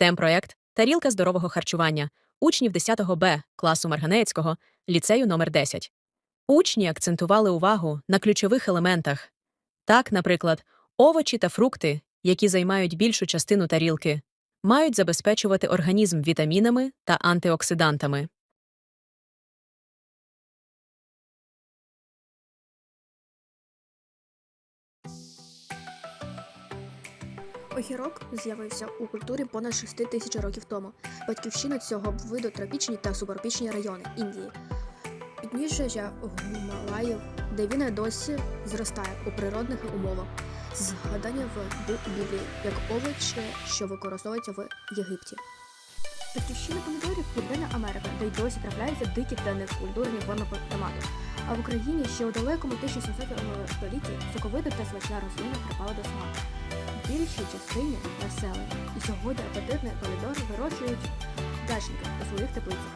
stem проект Тарілка здорового харчування учнів 10 Б класу Марганецького, ліцею номер 10. Учні акцентували увагу на ключових елементах. Так, наприклад, овочі та фрукти, які займають більшу частину тарілки, мають забезпечувати організм вітамінами та антиоксидантами. Огірок з'явився у культурі понад 6 тисяч років тому. Батьківщина цього виду тропічні та субтропічні райони Індії. Підніжжя Гімалаїв, де він досі зростає у природних умовах. Згадання в Біблії як овочі, що використовуються в Єгипті. Батьківщина помідорів Південна Америка, де й досі трапляються дикі та некультурні форми томату. А в Україні ще у далекому 1700 столітті соковита та смачна рослина припала до смаку. Більшій частині населення і сьогодні апетитні помідори вирощують дачники у своїх теплицях.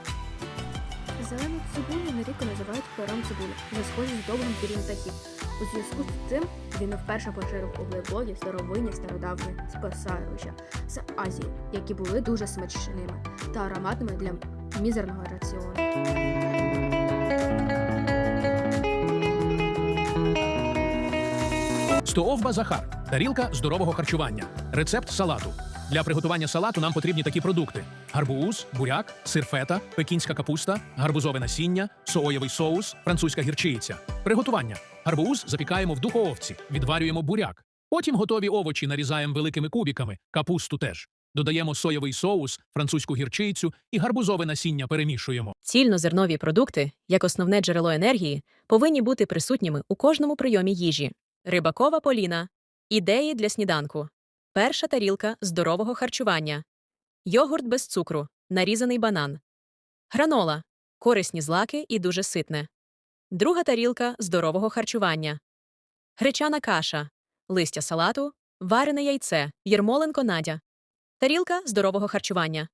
Зелену цибулю нерідко називають пером цибулі, за схожість з довгим пір'ям птахів. У зв'язку з цим він вперше поширив у глибокі старовинні стародавні спасовища з Азії, які були дуже смачними та ароматними для мізерного раціону. Стоовба Захар. Тарілка здорового харчування. Рецепт салату. Для приготування салату нам потрібні такі продукти: гарбуз, буряк, сир фета, пекінська капуста, гарбузове насіння, соєвий соус, французька гірчиця. Приготування: гарбуз запікаємо в духовці, відварюємо буряк. Потім готові овочі нарізаємо великими кубиками, капусту теж. Додаємо соєвий соус, французьку гірчицю і гарбузове насіння перемішуємо. Цільнозернові продукти, як основне джерело енергії, повинні бути присутніми у кожному прийомі їжі. Рибакова Поліна. Ідеї для сніданку. Перша тарілка здорового харчування. Йогурт без цукру. Нарізаний банан. Гранола. Корисні злаки і дуже ситне. Друга тарілка здорового харчування. Гречана каша. Листя салату. Варене яйце. Єрмоленко Надя. Тарілка здорового харчування.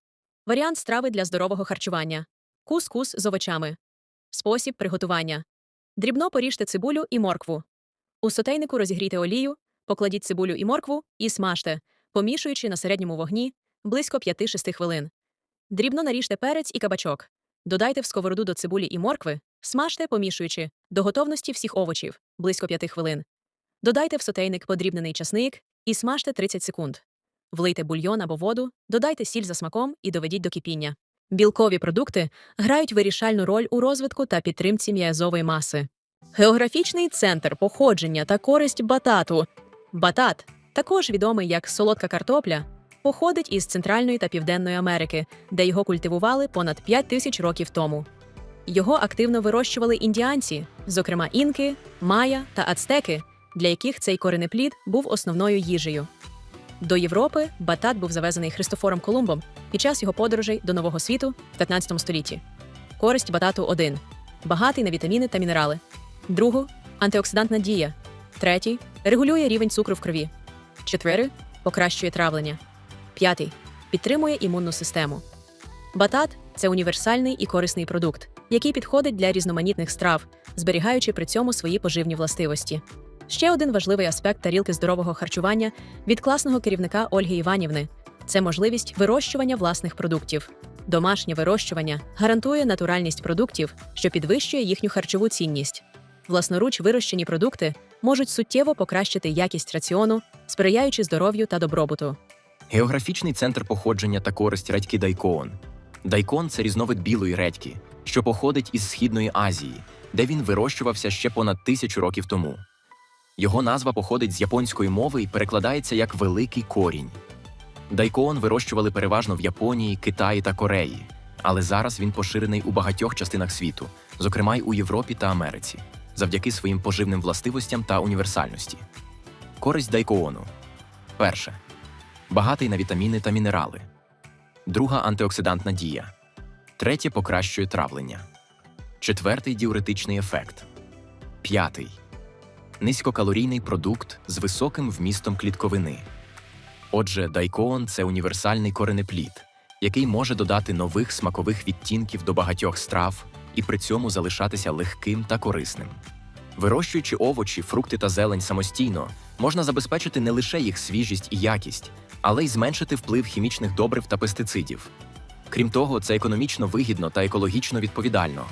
Варіант страви для здорового харчування. Кус-кус з овочами. Спосіб приготування. Дрібно поріжте цибулю і моркву. У сотейнику розігрійте олію, покладіть цибулю і моркву і смажте, помішуючи на середньому вогні близько 5-6 хвилин. Дрібно наріжте перець і кабачок. Додайте в сковороду до цибулі і моркви, смажте, помішуючи до готовності всіх овочів близько 5 хвилин. Додайте в сотейник подрібнений часник і смажте 30 секунд. Влийте бульйон або воду, додайте сіль за смаком і доведіть до кипіння. Білкові продукти грають вирішальну роль у розвитку та підтримці м'язової маси. Географічний центр походження та користь батату. Батат, також відомий як солодка картопля, походить із Центральної та Південної Америки, де його культивували понад 5 тисяч років тому. Його активно вирощували індіанці, зокрема інки, майя та ацтеки, для яких цей коренеплід був основною їжею. До Європи батат був завезений Христофором Колумбом під час його подорожей до Нового світу в 15 столітті. Користь батату 1. Багатий на вітаміни та мінерали. Другу антиоксидантна дія. Третій регулює рівень цукру в крові. Четвертий покращує травлення. П'ятий підтримує імунну систему. Батат це універсальний і корисний продукт, який підходить для різноманітних страв, зберігаючи при цьому свої поживні властивості. Ще один важливий аспект тарілки здорового харчування від класного керівника Ольги Іванівни це можливість вирощування власних продуктів. Домашнє вирощування гарантує натуральність продуктів, що підвищує їхню харчову цінність. Власноруч вирощені продукти можуть суттєво покращити якість раціону, сприяючи здоров'ю та добробуту. Географічний центр походження та користь редьки дайкоон. Дайкон це різновид білої редьки, що походить із Східної Азії, де він вирощувався ще понад тисячу років тому. Його назва походить з японської мови і перекладається як великий корінь. Дайкоон вирощували переважно в Японії, Китаї та Кореї, але зараз він поширений у багатьох частинах світу, зокрема й у Європі та Америці, завдяки своїм поживним властивостям та універсальності. Користь дайкоону. Перше багатий на вітаміни та мінерали. Друга антиоксидантна дія. Третє покращує травлення. Четвертий діуретичний ефект. П'ятий низькокалорійний продукт з високим вмістом клітковини. Отже, дайкоон це універсальний коренеплід, який може додати нових смакових відтінків до багатьох страв і при цьому залишатися легким та корисним. Вирощуючи овочі, фрукти та зелень самостійно, можна забезпечити не лише їх свіжість і якість, але й зменшити вплив хімічних добрив та пестицидів. Крім того, це економічно вигідно та екологічно відповідально.